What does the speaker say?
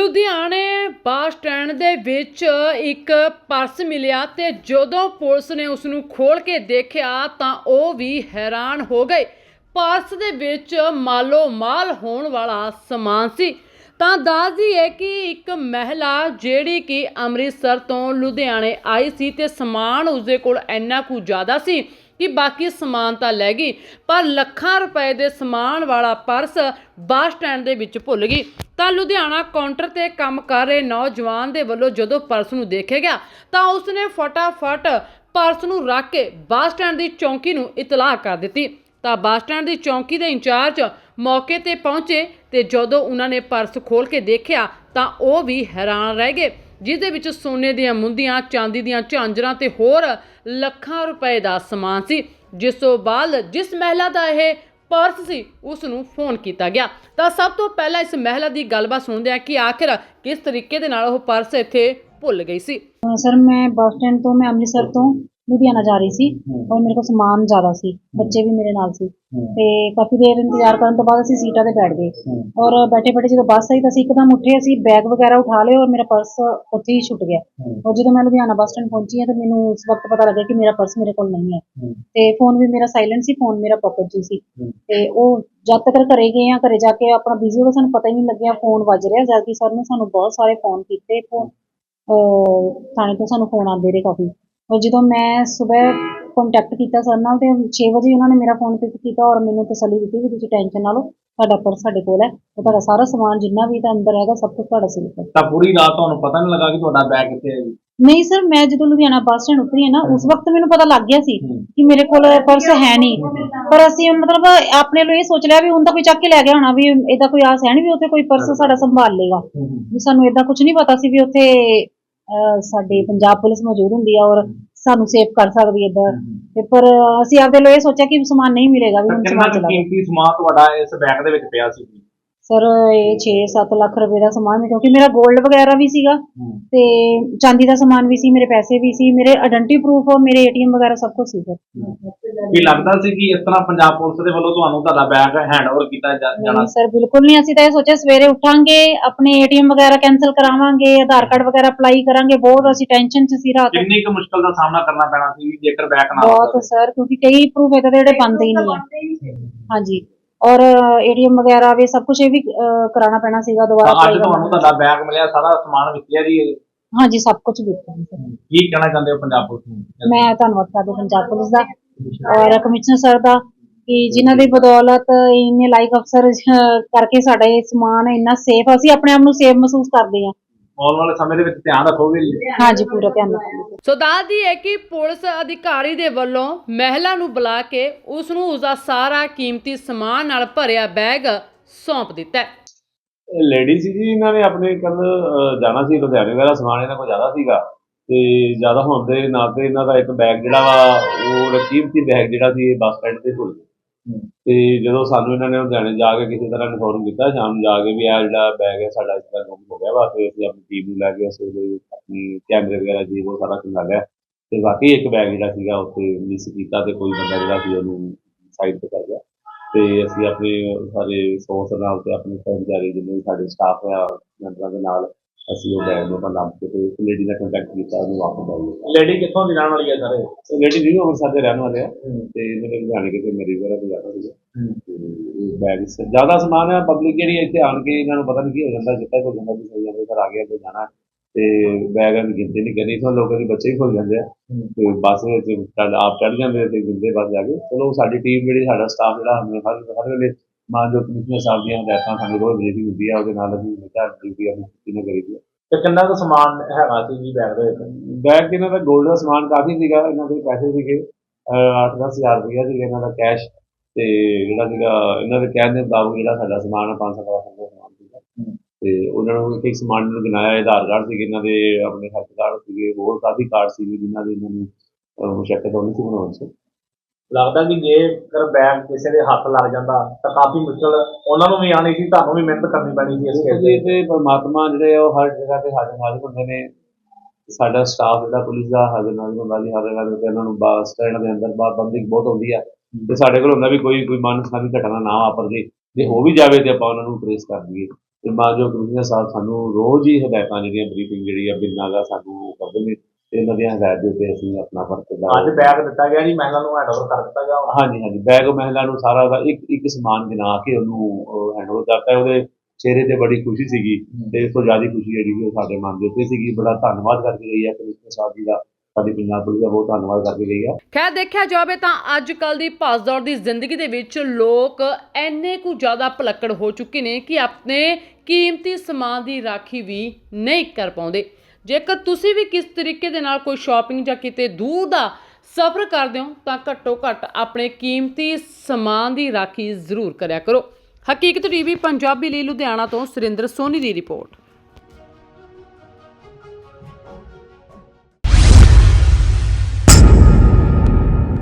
ਲੁਧਿਆਣੇ bus stand ਦੇ ਵਿੱਚ ਇੱਕ ਪਰਸ ਮਿਲਿਆ ਤੇ ਜਦੋਂ ਪੁਲਿਸ ਨੇ ਉਸ ਨੂੰ ਖੋਲ ਕੇ ਦੇਖਿਆ ਤਾਂ ਉਹ ਵੀ ਹੈਰਾਨ ਹੋ ਗਏ। ਪਰਸ ਦੇ ਵਿੱਚ ਮਾਲੋ ਮਾਲ ਹੋਣ ਵਾਲਾ ਸਮਾਨ ਸੀ। ਤਾਂ ਦੱਸਦੀ ਹੈ ਕਿ ਇੱਕ ਮਹਿਲਾ ਜਿਹੜੀ ਕਿ ਅੰਮ੍ਰਿਤਸਰ ਤੋਂ ਲੁਧਿਆਣੇ ਆਈ ਸੀ ਤੇ ਸਮਾਨ ਉਸਦੇ ਕੋਲ ਇੰਨਾ ਕੁ ਜ਼ਿਆਦਾ ਸੀ ਕਿ ਬਾਕੀ ਸਮਾਨ ਤਾਂ ਲੈ ਗਈ, ਪਰ ਲੱਖਾਂ ਰੁਪਏ ਦੇ ਸਮਾਨ ਵਾਲਾ ਪਰਸ ਬੱਸ ਸਟੈਂਡ ਦੇ ਵਿੱਚ ਭੁੱਲ ਗਈ। ਤਾਂ ਲੁਧਿਆਣਾ ਕਾਊਂਟਰ ਤੇ ਕੰਮ ਕਰ ਰਹੇ ਨੌਜਵਾਨ ਦੇ ਵੱਲੋਂ ਜਦੋਂ ਪਰਸ ਨੂੰ ਦੇਖਿਆ ਗਿਆ, ਤਾਂ ਉਸਨੇ ਫਟਾਫਟ ਪਰਸ ਨੂੰ ਰੱਖ ਕੇ ਬੱਸ ਸਟੈਂਡ ਦੀ ਚੌਂਕੀ ਨੂੰ ਇਤਲਾਹ ਕਰ ਦਿੱਤੀ। ਤਾਂ ਬੱਸ ਸਟੈਂਡ ਦੀ ਚੌਂਕੀ ਦੇ ਇੰਚਾਰਜ ਮੌਕੇ ਤੇ ਪਹੁੰਚੇ ਤੇ ਜਦੋਂ ਉਹਨਾਂ ਨੇ ਪਰਸ ਖੋਲ ਕੇ ਦੇਖਿਆ, ਤਾਂ ਉਹ ਵੀ ਹੈਰਾਨ ਰਹਿ ਗਏ। ਜਿਸ ਦੇ ਵਿੱਚ ਸੋਨੇ ਦੀਆਂ ਮੁੰਦੀਆਂ, ਚਾਂਦੀ ਦੀਆਂ ਝਾਂਜਰਾਂ ਤੇ ਹੋਰ ਲੱਖਾਂ ਰੁਪਏ ਦਾ ਸਮਾਨ ਸੀ। ਜਿਸ ਤੋਂ ਬਾਅਦ ਜਿਸ ਮਹਿਲਾ ਦਾ ਇਹ ਪਰਸ ਸੀ ਉਸ ਨੂੰ ਫੋਨ ਕੀਤਾ ਗਿਆ। ਤਾਂ ਸਭ ਤੋਂ ਪਹਿਲਾਂ ਇਸ ਮਹਿਲਾ ਦੀ ਗੱਲਬਾਤ ਸੁਣਦੇ ਹਾਂ ਕਿ ਆਖਿਰ ਕਿਸ ਤਰੀਕੇ ਦੇ ਨਾਲ ਉਹ ਪਰਸ ਇੱਥੇ ਭੁੱਲ ਗਈ ਸੀ? ਸਰ, ਮੈਂ ਬੱਸ ਸਟੈਂਡ ਤੋਂ, ਮੈਂ ਅੰਮ੍ਰਿਤਸਰ ਤੋਂ। ਲੁਧਿਆਣਾ ਜਾ ਰਹੀ ਸੀ ਔਰ ਮੇਰੇ ਕੋਲ ਸਮਾਨ ਜ਼ਿਆਦਾ ਸੀ ਬੱਚੇ ਵੀ ਮੇਰੇ ਨਾਲ ਸੀ। ਤੇ ਕਾਫੀ ਦੇਰ ਇੰਤਜ਼ਾਰ ਕਰਨ ਤੋਂ ਬਾਅਦ ਅਸੀਂ ਸੀਟਾਂ ਤੇ ਬੈਠ ਗਏ। ਔਰ ਬੈਠੇ ਬੈਠੇ ਜਦੋਂ ਬੱਸ ਆਈ ਤਾਂ ਅਸੀਂ ਇੱਕਦਮ ਉੱਠੇ ਅਸੀਂ ਬੈਗ ਵਗੈਰਾ ਉਠਾ ਲਏ ਔਰ ਮੇਰਾ ਪਰਸ ਉੱਥੇ ਹੀ ਛੁੱਟ ਗਿਆ। ਔਰ ਜਦੋਂ ਮੈਂ ਲੁਧਿਆਣਾ ਬੱਸ ਸਟੈਂਡ ਪਹੁੰਚੀ ਹਾਂ ਤਾਂ ਮੈਨੂੰ ਉਸ ਵਕਤ ਪਤਾ ਲੱਗਾ ਕਿ ਮੇਰਾ ਪਰਸ ਮੇਰੇ ਕੋਲ ਨਹੀਂ ਹੈ। ਤੇ ਫੋਨ ਵੀ ਮੇਰਾ ਸਾਇਲੈਂਟ ਸੀ ਫੋਨ ਮੇਰਾ ਪਾਕਟ 'ਚ ਸੀ। ਤੇ ਉਹ ਜਦ ਤੱਕ ਘਰੇ ਗਏ ਆ ਘਰੇ ਜਾ ਕੇ ਆਪਣਾ ਬਿਜ਼ੀ ਹੋ ਗਏ ਸਾਨੂੰ ਪਤਾ ਹੀ ਨਹੀਂ ਲੱਗਿਆ ਫੋਨ ਵੱਜ ਰਿਹਾ। ਜਦ ਕਿ ਸਰ ਨੇ ਸਾਨੂੰ ਬਹੁਤ ਸਾਰੇ ਫੋਨ ਕੀਤੇ ਫੋਨ ਥਾਣੇ ਤੋਂ ਸਾਨੂੰ ਫੋਨ ਆਉਂਦੇ ਰਹੇ ਕਾਫੀ। ਜਦੋਂ ਮੈਂ ਸਵੇਰ ਕੰਟੈਕਟ ਕੀਤਾ ਸਰ ਨਾਲ ਤੇ 6 ਵਜੇ ਉਹਨਾਂ ਨੇ ਮੇਰਾ ਫੋਨ ਪਿਕ ਕੀਤਾ ਔਰ ਮੈਨੂੰ ਤਸੱਲੀ ਦਿੱਤੀ ਵੀ ਤੁਸੀਂ ਟੈਨਸ਼ਨ ਨਾ ਲਓ ਤੁਹਾਡਾ ਪਰਸ ਸਾਡੇ ਕੋਲ ਹੈ ਤੇ ਤੁਹਾਡਾ ਸਾਰਾ ਸਮਾਨ ਜਿੰਨਾ ਵੀ ਤਾਂ ਅੰਦਰ ਹੈਗਾ ਸਭ ਕੁਝ ਤੁਹਾਡਾ ਸਿਲਕ ਹੈ। ਤਾਂ ਪੂਰੀ ਰਾਤ ਤੁਹਾਨੂੰ ਪਤਾ ਨਹੀਂ ਲੱਗਾ ਕਿ ਤੁਹਾਡਾ ਬੈਗ ਕਿੱਥੇ ਹੈ ਨਹੀਂ ਸਰ ਮੈਂ ਜਦੋਂ ਲੁਧਿਆਣਾ ਬੱਸ ਸਟੈਂਡ ਉਤਰੀ ਹੈ ਨਾ ਉਸ ਵਕਤ ਮੈਨੂੰ ਪਤਾ ਲੱਗ ਗਿਆ ਸੀ। ਕਿ ਮੇਰੇ ਕੋਲ ਪਰਸ ਹੈ ਨਹੀਂ। ਪਰ ਅਸੀਂ ਮਤਲਬ ਆਪਣੇ ਲਈ ਇਹ ਸੋਚ ਲਿਆ ਵੀ ਹੁਣ ਤਾਂ ਕੋਈ ਚੱਕ ਕੇ ਲੈ ਗਿਆ ਹੋਣਾ ਵੀ ਇਹਦਾ ਕੋਈ ਆਸ ਹੈ ਨਹੀਂ ਵੀ ਉੱਥੇ ਕੋਈ ਪਰਸ ਸਾਡਾ ਸੰਭਾਲ ਲੇਗਾ ਵੀ ਸਾਨੂੰ ਇਦਾਂ ਕੁਝ ਨਹੀਂ ਪਤਾ ਸੀ ਵੀ ਉੱਥੇ ਸਾਡੇ ਪੰਜਾਬ ਪੁਲਿਸ ਮੌਜੂਦ ਹੁੰਦੀ ਆ ਔਰ ਸਾਨੂੰ ਸੇਫ ਕਰ ਸਕਦੀ ਹੈ। ਤੇ ਪਰ ਅਸੀਂ ਆਪਦੇ ਲਈ ਇਹ ਸੋਚਿਆ ਕਿ ਸਮਾਨ ਨਹੀਂ ਮਿਲੇਗਾ ਵੀ ਹੁਣ ਸਮਾਨ ਕੁ ਚਲਾ ਕੀਮਤੀ ਸਮਾਨ ਤੁਹਾਡਾ ਇਸ ਬੈਗ ਦੇ ਵਿੱਚ ਪਿਆ ਸੀ? ਸਰ ਇਹ 6-7 ਲੱਖ ਰੁਪਏ ਦਾ ਸਮਾਨ ਕਿਉਂਕਿ ਮੇਰਾ 골ਡ ਵਗੈਰਾ ਵੀ ਸੀਗਾ ਤੇ ਚਾਂਦੀ ਦਾ ਸਮਾਨ ਵੀ ਸੀ ਮੇਰੇ ਪੈਸੇ ਵੀ ਸੀ ਮੇਰੇ ਆਇਡੈਂਟੀ ਪ੍ਰੂਫ ਮੇਰੇ ਏਟੀਐਮ ਵਗੈਰਾ ਸਭ ਕੁਝ ਸੀ ਸਰ ਕੀ ਲੱਗਦਾ ਸੀ ਕਿ ਇਸ ਤਰ੍ਹਾਂ ਪੰਜਾਬ ਪੁਲਿਸ ਦੇ ਵੱਲੋਂ ਤੁਹਾਨੂੰ ਤੁਹਾਡਾ ਬੈਗ ਹੈਂਡਓਵਰ ਕੀਤਾ ਜਾਣਾ ਸਰ ਬਿਲਕੁਲ ਨਹੀਂ ਅਸੀਂ ਤਾਂ ਇਹ ਸੋਚਿਆ ਸਵੇਰੇ ਉੱਠਾਂਗੇ ਆਪਣੇ ਏਟੀਐਮ ਵਗੈਰਾ ਕੈਨਸਲ ਕਰਾਵਾਂਗੇ ਆਧਾਰ ਕਾਰਡ ਵਗੈਰਾ ਅਪਲਾਈ ਕਰਾਂਗੇ ਬਹੁਤ ਅਸੀਂ ਟੈਨਸ਼ਨ 'ਚ ਸੀ ਰਾਤ। ਕਿੰਨੀ ਕੁ ਮੁਸ਼ਕਲ ਦਾ ਸਾਹਮਣਾ ਕਰਨਾ ਪੈਣਾ ਸੀ ਜੇਕਰ ਬੈਗ ਨਾ ਬਹੁਤ ਸਰ ਕਿਉਂਕਿ ਕਈ ਪ੍ਰੂਫ ਇਹਦੇ ਜਿਹੜੇ ਬੰਦ ਹੀ ਨਹੀਂ ਹੈ ਹਾਂਜੀ। ਔਰ ਏਟੀਐਮ ਵਗੈਰਾ ਵੀ ਸਭ ਕੁਝ ਇਹ ਵੀ ਅਹ, ਕਰਾਉਣਾ ਪੈਣਾ ਸੀਗਾ ਦੁਬਾਰਾ ਤਾਂ ਅੱਜ apply ਤੁਹਾਨੂੰ ਕਰਨਾ। ਤੁਹਾਡਾ ਬੈਗ ਮਿਲਿਆ ਸਾਰਾ ਸਮਾਨ ਵਿਕਿਆ ਜੀ? ਹਾਂਜੀ ਸਭ ਕੁਝ ਦਿੱਤਾ ਕੀ ਕਹਿਣਾ ਚਾਹੁੰਦੇ ਹੋ ਪੰਜਾਬ ਪੁਲਿਸ ਨੂੰ? ਮੈਂ ਧੰਨਵਾਦ ਕਰਦੀ ਪੰਜਾਬ ਪੁਲਿਸ ਦਾ। ਔਰ ਕਮਿਸ਼ਨਰ ਸਰ ਦਾ ਕਿ ਜਿਨ੍ਹਾਂ ਦੀ ਬਦੌਲਤ ਇੰਨੇ ਲਾਈਕ ਅਫਸਰ ਅਹ, ਕਰਕੇ ਸਾਡਾ ਇਹ ਸਮਾਨ ਇੰਨਾ ਸੇਫ ਅਸੀਂ ਆਪਣੇ ਆਪ ਨੂੰ ਸੇਫ ਮਹਿਸੂਸ ਕਰਦੇ ਹਾਂ। ਆਉਣ ਵਾਲੇ ਸਮੇਂ ਦੇ ਵਿੱਚ ਧਿਆਨ ਰੱਖੋਗੇ ਜੀ? ਹਾਂਜੀ ਪੂਰਾ ਧਿਆਨ ਰੱਖਾਂਗੇ। ਸੋ ਦੱਸਦੀ ਹੈ ਕਿ ਪੁਲਿਸ ਅਧਿਕਾਰੀ ਦੇ ਵੱਲੋਂ ਮਹਿਲਾ ਨੂੰ ਬੁਲਾ ਕੇ ਉਸ ਨੂੰ ਉਸਦਾ ਸਾਰਾ ਕੀਮਤੀ ਸਮਾਨ ਨਾਲ ਭਰਿਆ ਬੈਗ ਸੌਂਪ ਦਿੱਤਾ ਹੈ। ਲੇਡੀ ਸੀ ਜੀ ਇਹਨਾਂ ਨੇ ਆਪਣੇ ਕੱਲ ਜਾਣਾ ਸੀ ਲੁਧਿਆਣੇ ਵਗੈਰਾ ਸਮਾਨ ਇਹਨਾਂ ਕੋਲ ਜ਼ਿਆਦਾ ਸੀਗਾ। ਤੇ ਜ਼ਿਆਦਾ ਹੋਣ ਦੇ ਨਾਤੇ ਇਹਨਾਂ ਦਾ ਇੱਕ ਬੈਗ ਜਿਹੜਾ ਵਾ ਉਹ ਕੀਮਤੀ ਬੈਗ ਜਿਹੜਾ ਸੀ ਇਹ ਬੱਸ ਸਟੈਂਡ ਤੇ ਭੁੱਲ ਗਿਆ। ਤੇ ਜਦੋਂ ਸਾਨੂੰ ਇਹਨਾਂ ਨੇ ਲੁਧਿਆਣੇ ਜਾ ਕੇ ਕਿਸੇ ਤਰ੍ਹਾਂ ਇਨਫੋਰਮ ਕੀਤਾ, ਸ਼ਾਮ ਨੂੰ ਜਾ ਕੇ ਵੀ ਆ ਜਿਹੜਾ ਬੈਗ ਹੈ ਸਾਡਾ ਇਸ ਤਰ੍ਹਾਂ ਗੁੰਮ ਹੋ ਗਿਆ ਵਾ, ਤੇ ਅਸੀਂ ਆਪਣੀ ਟੀਮ ਨੂੰ ਲੈ ਕੇ ਅਸੀਂ ਉਹਦੇ ਆਪਣੀ ਕੈਮਰੇ ਵਗੈਰਾ ਜੀ, ਉਹ ਸਾਰਾ ਖੰਗਾ ਲਿਆ। ਤੇ ਬਾਕੀ ਇੱਕ ਬੈਗ ਜਿਹੜਾ ਸੀਗਾ ਉੱਥੇ ਮਿਸ ਕੀਤਾ ਤੇ ਕੋਈ ਬੰਦਾ ਜਿਹੜਾ ਸੀ ਉਹਨੂੰ ਸਾਈਡ ਤੇ ਕਰ ਗਿਆ। ਤੇ ਅਸੀਂ ਆਪਣੇ ਸਾਰੇ ਸੋਰਸ ਨਾਲ ਤੇ ਆਪਣੇ ਕਰਮਚਾਰੀ ਜਿੰਨੇ ਵੀ ਸਾਡੇ ਸਟਾਫ ਆ, ਮੈਂਬਰਾਂ ਦੇ ਨਾਲ ਅਸੀਂ ਉਹ ਬੈਗ ਨੂੰ ਲੱਭ ਕੇ ਤੇ ਲੇਡੀ ਨਾਲ ਕੰਟੈਕਟ ਕੀਤਾ ਉਹਨੂੰ ਵਾਪਸ ਆਈ ਲੇਡੀ ਕਿੱਥੋਂ ਦੀ ਰਹਿਣ ਵਾਲੀ ਹੈ ਸਾਰੇ? ਲੇਡੀ ਨਿਊ ਅੰਮ੍ਰਿਤਸਰ ਦੇ ਰਹਿਣ ਵਾਲੇ ਆ। ਤੇ ਮੇਰੇ ਲੁਧਿਆਣੇ ਕਿਤੇ ਮੇਰੀ ਵਗੈਰਾ ਤੋਂ ਜਾਣਾ ਸੀਗਾ ਤੇ ਇਹ ਬੈਗ ਜ਼ਿਆਦਾ ਸਮਾਨ ਹੈ ਪਬਲਿਕ ਜਿਹੜੀ ਇੱਥੇ ਆਣ ਕੇ ਇਹਨਾਂ ਨੂੰ ਪਤਾ ਨਹੀਂ ਕੀ ਹੋ ਜਾਂਦਾ ਜਿੱਦਾਂ ਕੋਈ ਜਾਂਦਾ ਵੀ ਸਹੀ ਜਾਂਦੇ ਘਰ ਆ ਗਿਆ ਤੇ ਜਾਣਾ। ਤੇ ਬੈਗ ਦੀ ਗਿਣਤੀ ਨਹੀਂ ਕਰਨੀ ਤਾਂ ਲੋਕਾਂ ਦੇ ਬੱਚੇ ਹੀ ਖੁੱਲ ਜਾਂਦੇ ਆ। ਤੇ ਬੱਸ ਵਿੱਚ ਆਪ ਚੜ ਜਾਂਦੇ ਆ ਤੇ ਗਿਣਦੇ ਬੱਸ ਜਾ ਕੇ। ਚਲੋ ਸਾਡੀ ਟੀਮ ਜਿਹੜੀ ਸਾਡਾ ਸਟਾਫ ਜਿਹੜਾ ਹਰ ਹਰ ਵੇਲੇ ਮਾਨ ਜੋ ਕਮਿਸ਼ਨਰ ਸਾਹਿਬ ਦੀਆਂ ਹਦਾਇਤਾਂ ਸਾਨੂੰ ਰੋਜ਼ ਮਿਲਦੀ ਹੁੰਦੀ ਆ ਉਹਦੇ ਨਾਲ ਅਸੀਂ ਹਮੇਸ਼ਾ ਡਿਊਟੀ ਆਪਣੀ ਛੁੱਟੀ ਨਾ ਕਰੀਦੀ ਆ। ਤੇ ਕਿੰਨਾ ਕੁ ਸਮਾਨ ਹੈਗਾ ਸੀ ਜੀ ਬੈਗ ਦੇ ਵਿੱਚ? ਬੈਗ 'ਚ ਇਹਨਾਂ ਦਾ 골ਡ ਦਾ ਸਮਾਨ ਕਾਫੀ ਸੀਗਾ ਇਹਨਾਂ ਦੇ ਪੈਸੇ ਸੀਗੇ 8-10 ਹਜ਼ਾਰ ਰੁਪਇਆ ਸੀਗਾ ਇਹਨਾਂ ਦਾ ਕੈਸ਼ ਤੇ ਜਿਹੜਾ ਸੀਗਾ ਇਹਨਾਂ ਦੇ ਕਹਿਣ ਦੇ ਮੁਤਾਬਕ ਜਿਹੜਾ ਸਾਡਾ ਸਮਾਨ ਆ 500 ਦਾ ਸਮਾਨ ਸੀਗਾ। ਤੇ ਉਹਨਾਂ ਨੂੰ ਇੱਕ ਇੱਕ ਸਮਾਨ ਨੂੰ ਗਿਣਾਇਆ ਆਧਾਰ ਕਾਰਡ ਸੀਗੇ ਇਹਨਾਂ ਦੇ ਆਪਣੇ ਹੈਲਥ ਕਾਰਡ ਸੀਗੇ ਹੋਰ ਕਾਫੀ ਕਾਰਡ ਸੀਗੇ ਜਿਨ੍ਹਾਂ ਦੇ ਇਹਨਾਂ ਨੂੰ ਅਹ, ਮੁਸ਼ੱਕਤ ਹੋਣੀ ਸੀ ਬਣਾਉਣ 'ਚ ਲੱਗਦਾ ਕਿ ਜੇਕਰ ਬੈਗ ਕਿਸੇ ਦੇ ਹੱਥ ਲੱਗ ਜਾਂਦਾ ਤਾਂ ਕਾਫੀ ਮੁਸ਼ਕਲ ਉਹਨਾਂ ਨੂੰ ਵੀ ਆਣੀ ਸੀ ਤੁਹਾਨੂੰ ਵੀ ਮਿਹਨਤ ਕਰਨੀ ਪੈਣੀ ਸੀ ਇਸ ਜੀ ਤੇ। ਪਰਮਾਤਮਾ ਜਿਹੜੇ ਆ ਉਹ ਹਰ ਜਗ੍ਹਾ ਤੇ ਹਾਜ਼ਰ ਨਾਜ਼ਰ ਹੁੰਦੇ ਨੇ। ਸਾਡਾ ਸਟਾਫ ਜਿਹੜਾ ਪੁਲਿਸ ਦਾ ਹਾਜ਼ਰ ਨਾਜ਼ਰ ਹੁੰਦਾ ਜੀ ਹਰ ਜਗ੍ਹਾ ਤੇ ਇਹਨਾਂ ਨੂੰ ਬੱਸ ਸਟੈਂਡ ਦੇ ਅੰਦਰ ਬਾਹਰ ਬੰਦਿੰਗ ਬਹੁਤ ਹੁੰਦੀ ਆ। ਤੇ ਸਾਡੇ ਕੋਲ ਹੁੰਦਾ ਵੀ ਕੋਈ ਕੋਈ ਮਨਸਾਨੀ ਘਟਨਾ ਨਾ ਵਾਪਰ ਜੇ ਜੇ ਹੋ ਵੀ ਜਾਵੇ ਤੇ ਆਪਾਂ ਉਹਨਾਂ ਨੂੰ ਟ੍ਰੇਸ ਕਰ ਦਈਏ। ਤੇ ਮਾਨਯੋਗ ਕਮਿਸ਼ਨਰ ਸਾਹਿਬ ਸਾਨੂੰ ਰੋਜ਼ ਹੀ ਹਦਾਇਤਾਂ ਜਿਹੜੀਆਂ ਬਰੀਫਿੰਗ ਜਿਹੜੀ ਆ ਬਿਨਾਂ ਦਾ ਸਾਨੂੰ ਕਰਦੇ ਨੇ। ਤੇ ਇਹਨਾਂ ਦੀਆਂ ਹਦਾਇਤ ਦੇ ਉੱਤੇ ਅਸੀਂ ਆਪਣਾ ਵਰਕ ਦਾ ਅੱਜ ਬੈਗ ਦਿੱਤਾ ਗਿਆ ਜੀ ਮਹਿਲਾ ਨੂੰ ਹੈਂਡਓਵਰ ਕਰ ਦਿੱਤਾ ਗਿਆ। ਹਾਂਜੀ ਹਾਂਜੀ। ਬੈਗ ਮਹਿਲਾ ਨੂੰ ਸਾਰਾ ਉਹਦਾ ਇੱਕ ਇੱਕ ਸਮਾਨ ਗਿਣਾ ਕੇ ਉਹਨੂੰ ਹੈਂਡਓਵਰ ਕਰਤਾ। ਉਹਦੇ ਚਿਹਰੇ ਤੇ ਬੜੀ ਖੁਸ਼ੀ ਸੀਗੀ ਤੇ ਇਸ ਤੋਂ ਜ਼ਿਆਦਾ ਖੁਸ਼ੀ ਜਿਹੜੀ ਉਹ ਸਾਡੇ ਮਨ ਦੇ ਉੱਤੇ ਸੀਗੀ। ਬੜਾ ਧੰਨਵਾਦ ਕਰਕੇ ਗਈ ਹੈ। ਕਮਿਸ਼ਨਰ ਸਾਹਿਬ ਜੀ ਦਾ ਸਾਡੀ ਪੰਜਾਬ ਪੁਲਿਸ ਦਾ ਬਹੁਤ ਧੰਨਵਾਦ ਕਰਕੇ ਗਈ ਹੈ। ਖੈਰ ਦੇਖਿਆ ਜਾਵੇ ਤਾਂ ਅੱਜ ਕੱਲ ਦੀ ਭੱਜਦੌੜ ਦੀ ਜ਼ਿੰਦਗੀ ਦੇ ਵਿੱਚ ਲੋਕ ਐਨੇ ਕੁ ਜ਼ਿਆਦਾ ਭਲੱਕੜ ਹੋ ਚੁੱਕੇ ਨੇ ਕਿ ਆਪਣੇ ਕੀਮਤੀ ਸਮਾਨ ਦੀ ਰਾਖੀ ਵੀ ਨਹੀਂ ਕਰ ਪਾਉਂਦੇ। ਜੇਕਰ ਤੁਸੀਂ ਵੀ ਕਿਸ ਤਰੀਕੇ ਦੇ ਨਾਲ ਕੋਈ ਸ਼ਾਪਿੰਗ ਜਾਂ ਕਿਤੇ ਦੂਰ ਦਾ ਸਫ਼ਰ ਕਰਦੇ ਹੋ, ਤਾਂ ਘੱਟੋ ਘੱਟ ਆਪਣੇ ਕੀਮਤੀ ਸਮਾਨ ਦੀ ਰਾਖੀ ਜ਼ਰੂਰ ਕਰਿਆ ਕਰੋ। ਹਕੀਕਤ ਟੀਵੀ, ਪੰਜਾਬੀ ਲਈ ਲੁਧਿਆਣਾ ਤੋਂ ਸੁਰਿੰਦਰ ਸੋਨੀ ਦੀ ਰਿਪੋਰਟ।